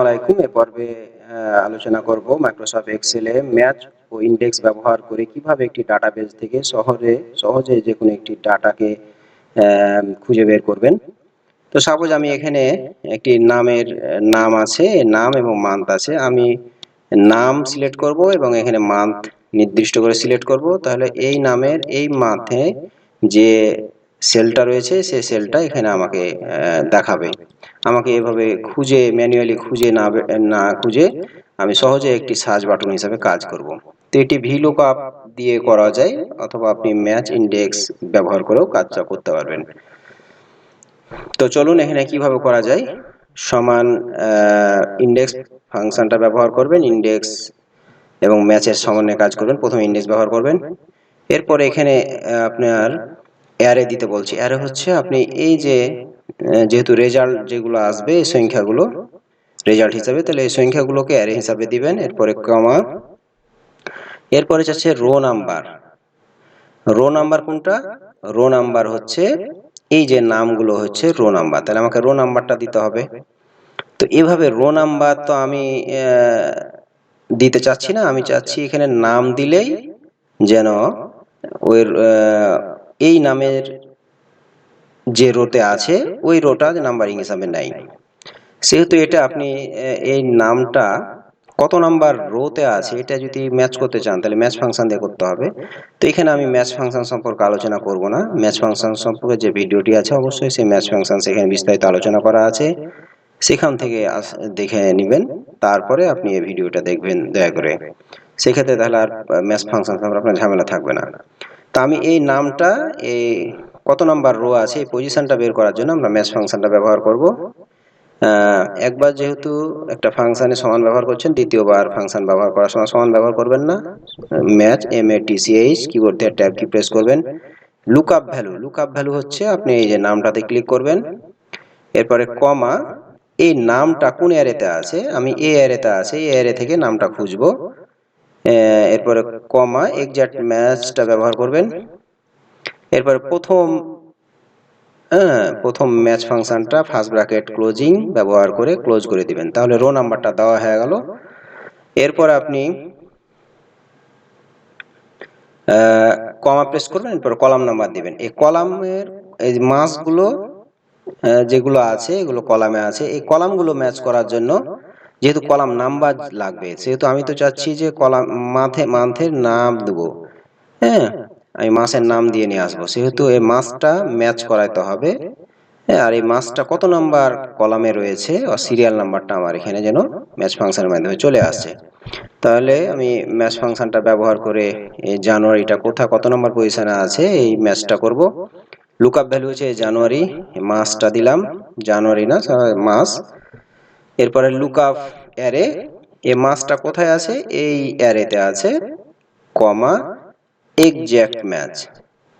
আসসালামাইকুম এ পর্বে আলোচনা করব মাইক্রোসফট এক্সেলে ম্যাচ ও ইন্ডেক্স ব্যবহার করে কীভাবে একটি ডাটাবেজ থেকে শহরে, সহজে যে কোনো একটি ডাটাকে খুঁজে বের করবেন। তো সাপোজ আমি এখানে একটি নামের, নাম আছে, নাম এবং মান্থ আছে। আমি নাম সিলেক্ট করব এবং এখানে মান্থ নির্দিষ্ট করে সিলেক্ট করব। তাহলে এই নামের, এই মান্থে যে সেলটা রয়েছে, সে সেলটা এখানে আমাকে দেখাবে। আমাকে এভাবে খুঁজে, ম্যানুয়ালি খুঁজে না না খুঁজে আমি সহজে একটি সার্চ বাটন হিসাবে কাজ করব। তো এটি ভিলুকআপ দিয়ে করা যায়, অথবা আপনি ম্যাচ ইন্ডেক্স ব্যবহার করেও কাজটা করতে পারবেন। তো চলুন এখানে কীভাবে করা যায়? সমান ইন্ডেক্স ফাংশনটা ব্যবহার করবেন, ইন্ডেক্স এবং ম্যাচের সমন্বয়ে কাজ করবেন। প্রথমে ইন্ডেক্স ব্যবহার করবেন। এরপর এখানে আপনার অ্যারে দিতে বলছি। অ্যারে হচ্ছে আপনি এই যে যেহেতু রেজাল্ট যেগুলো আসবে, এই সংখ্যাগুলো রেজাল্ট হিসাবে, তাহলে এই সংখ্যাগুলোকে অ্যারে হিসাবে দিবেন। এরপরে কমা এরপরে যাচ্ছে রো নাম্বার রো নাম্বার কোনটা? রো নাম্বার হচ্ছে এই যে নামগুলো হচ্ছে রো নাম্বার তাহলে আমাকে রো নাম্বারটা দিতে হবে। তো এভাবে রো নাম্বার তো আমি দিতে চাচ্ছি না। আমি চাচ্ছি এখানে নাম দিলেই যেন ওই এই নামের যে রোতে আছে, ওই রোটা নাম্বারিং হিসাবে নেয় সেহেতু এটা আপনি এই নামটা কত নাম্বার রোতে আছে, এটা যদি ম্যাচ করতে চান, তাহলে ম্যাচ ফাংশন দিয়ে করতে হবে। তো এখানে আমি ম্যাচ ফাংশন সম্পর্কে আলোচনা করব না। ম্যাচ ফাংশন সম্পর্কে যে ভিডিওটি আছে, অবশ্যই সেই ম্যাচ ফাংশন সেখানে বিস্তারিত আলোচনা করা আছে। সেখান থেকে দেখে নেবেন। তারপরে আপনি এই ভিডিওটা দেখবেন, দয়া করে। সেক্ষেত্রে তাহলে আর ম্যাচ ফাংশন সম্পর্কে আপনার ঝামেলা থাকবে না। তা আমি এই নামটা, এই কত নাম্বার রো আছে, এই পজিশনটা বের করার জন্য আমরা ম্যাচ ফাংশনটা ব্যবহার করব। একবার যেহেতু একটা ফাংশনে সমান ব্যবহার করছেন, দ্বিতীয়বার ফাংশন ব্যবহার করার সময় সমান ব্যবহার করবেন না। Match M A T C H keyboard দিয়ে ট্যাব কি প্রেস করবেন। Look up value look up value হচ্ছে আপনি এই যে নামটাতে ক্লিক করবেন। এরপরে কমা এই নামটা কোন অ্যারেতে আছে? আমি এ অ্যারেতে আছে, এই অ্যারে থেকে নামটা খুঁজবো। এরপরে কমা এক্সাক্ট ম্যাচটা ব্যবহার করবেন। এরপরে প্রথম প্রথম ম্যাচ ফাংশনটা ফার্স্ট ব্র্যাকেট ক্লোজিং ব্যবহার করে ক্লোজ করে দিবেন। তাহলে রো নাম্বারটা দেওয়া হয়ে গেল। এরপর আপনি কমা প্রেস করবেন, এরপর কলাম নাম্বার দিবেন। এই কলামের এই মাসগুলো যেগুলো আছে, এগুলো কলামে আছে। এই কলামগুলো ম্যাচ করার জন্য যেহেতু কলাম নাম্বার লাগবে সেহেতু আমি তো চাচ্ছি যে কলাম মাথে মান্থের নাম দেবো। হ্যাঁ আমি মাসের নাম দিয়ে নিয়ে আসব। সেহেতু এই মাসটা ম্যাচ করাইতে হবে। হ্যাঁ আর এই মাসটা কত নাম্বার কলামে রয়েছে? ও সিরিয়াল নাম্বারটা আমার এখানে যেন ম্যাচ ফাংশনের মাধ্যমে চলে আসছে। তাহলে আমি ম্যাচ ফাংশনটা ব্যবহার করে এই জানুয়ারিটা কোথা কত নম্বর পজিশনে আছে? এই ম্যাচটা করব। লুকআপ ভ্যালু হচ্ছে জানুয়ারি। মাসটা দিলাম। জানুয়ারি না মাস। এরপরে লুকআপ অ্যারে এ মাসটা কোথায় আছে? এই অ্যারেতে আছে কমা এক্সাক্ট ম্যাচ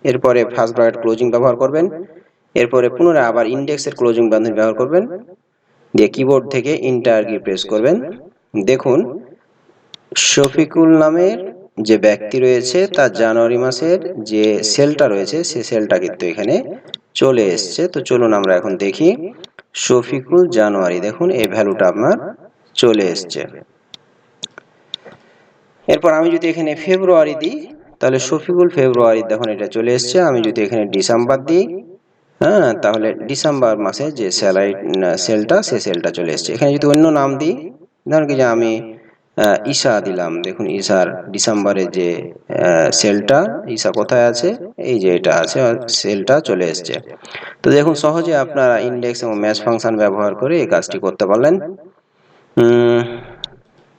এরপরে ফার্স্ট ব্র্যাকেট ক্লোজিং ব্যবহার করবেন, এরপরে পুনরায় আবার ইন্ডেক্সের ক্লোজিং বন্ধনী ব্যবহার করবেন, দিয়ে কিবোর্ড থেকে ইন্টার কি প্রেস করবেন। দেখুন, শফিকুল নামের যে ব্যক্তি রয়েছে, তার জানুয়ারি মাসের যে সেলটা রয়েছে, সে সেলটা কিন্তু এখানে চলে এসছে। তো চলুন আমরা এখন দেখি শফিকুল জানুয়ারি, দেখুন এই ভ্যালুটা আপনার চলে এসছে। এরপর আমি যদি এখানে ফেব্রুয়ারি দিই, তাহলে শফিকুল ফেব্রুয়ারি, দেখুন এটা চলে এসছে। আমি যদি এখানে ডিসেম্বর দিই হ্যাঁ তাহলে ডিসেম্বর মাসে যে স্যালারি সেলটা সে সেলটা চলে এসছে। এখানে যদি অন্য নাম দিই, ধরুন কি যে আমি ঈশা দিলাম। দেখুন, ঈশার ডিসেম্বরে যে সেলটা, ঈশা কোথায় আছে? এই যে এটা আছে সেলটা চলে এসছে। তো দেখুন, সহজে আপনারা ইন্ডেক্স এবং ম্যাচ ফাংশন ব্যবহার করে এই কাজটি করতে পারলেন।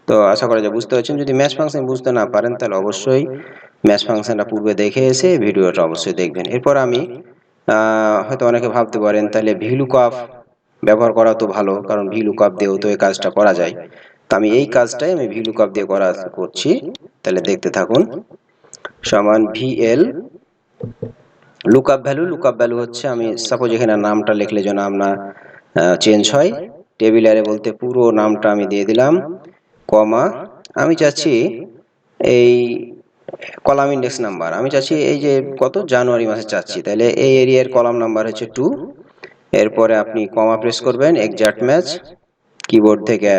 তো আশা করা যায় বুঝতে পারছেন। যদি ম্যাচ ফাংশন বুঝতে না পারেন, তাহলে অবশ্যই ম্যাচ ফাংশনটা পূর্বে দেখে এসে ভিডিওটা অবশ্যই দেখবেন। এরপর আমি হয়তো অনেকে ভাবতে পারেন, তাহলে ভিলুকআপ ব্যবহার করা তো ভালো, কারণ ভিলুকআপ দিয়েও তো এই কাজটা করা যায়। তো আমি এই কাজটাই আমি ভিলুকআপ দিয়ে করা করছি। তাহলে দেখতে থাকুন। সমান VLOOKUP value lookup value হচ্ছে আমি সাপোজ এখানে নামটা লিখলে যেন আপনার চেঞ্জ হয়। টেবিল অ্যারে বলতে পুরো নামটা আমি দিয়ে দিলাম। কমা। আমি চাচ্ছি এই কলাম ইন্ডেক্স নাম্বার আমি চাচ্ছি এই যে কত জানুয়ারি মাসে চাচ্ছি। তাহলে এই এরিয়ার কলাম নাম্বার হচ্ছে টু এরপরে আপনি কমা প্রেস করবেন এক্সাক্ট ম্যাচ কিবোর্ড থেকে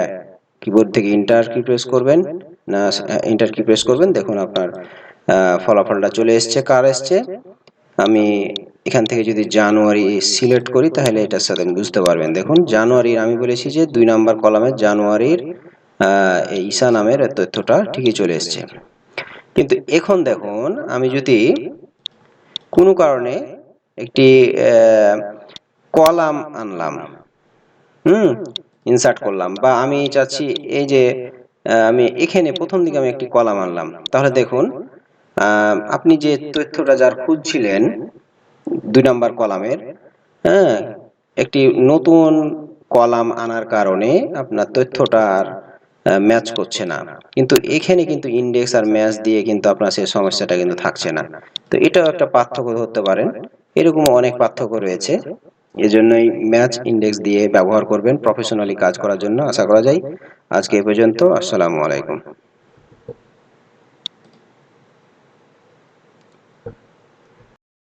কিবোর্ড থেকে ইন্টার কি প্রেস করবেন, না ইন্টার কি প্রেস করবেন, দেখুন আপনার ফলাফলটা চলে এসেছে, কার এসছে? আমি এখান থেকে যদি জানুয়ারি সিলেক্ট করি, তাহলে এটার সাথে বুঝতে পারবেন। দেখুন, জানুয়ারির আমি বলেছি যে দুই নাম্বার কলামে জানুয়ারির ঈশা নামের তথ্যটা ঠিকই চলে এসেছে। কিন্তু এখন দেখুন, আমি যদি কোনো কারণে একটি কলাম আনলাম, হুম ইনসার্ট করলাম। বা আমি চাচ্ছি এই যে আমি এখানে প্রথম দিকে আমি একটি কলাম আনলাম। তাহলে দেখুন আপনি যে তথ্যটা যার খুঁজছিলেন দুই নাম্বার কলামের হ্যাঁ একটি নতুন কলাম আনার কারণে আপনার তথ্যটা আর ম্যাচ করছে না। কিন্তু এখানে কিন্তু ইন্ডেক্স আর ম্যাচ দিয়ে কিন্তু আপনার সেই সমস্যাটা কিন্তু থাকছে না। তো এটাও একটা পার্থক্য ধরতে পারেন। এরকম অনেক পার্থক্য রয়েছে। এজন্যই ম্যাচ ইন্ডেক্স দিয়ে ব্যবহার করবেন, প্রফেশনালি কাজ করার জন্য আশা করা যায়। আজকে এ পর্যন্ত, আসসালামু আলাইকুম।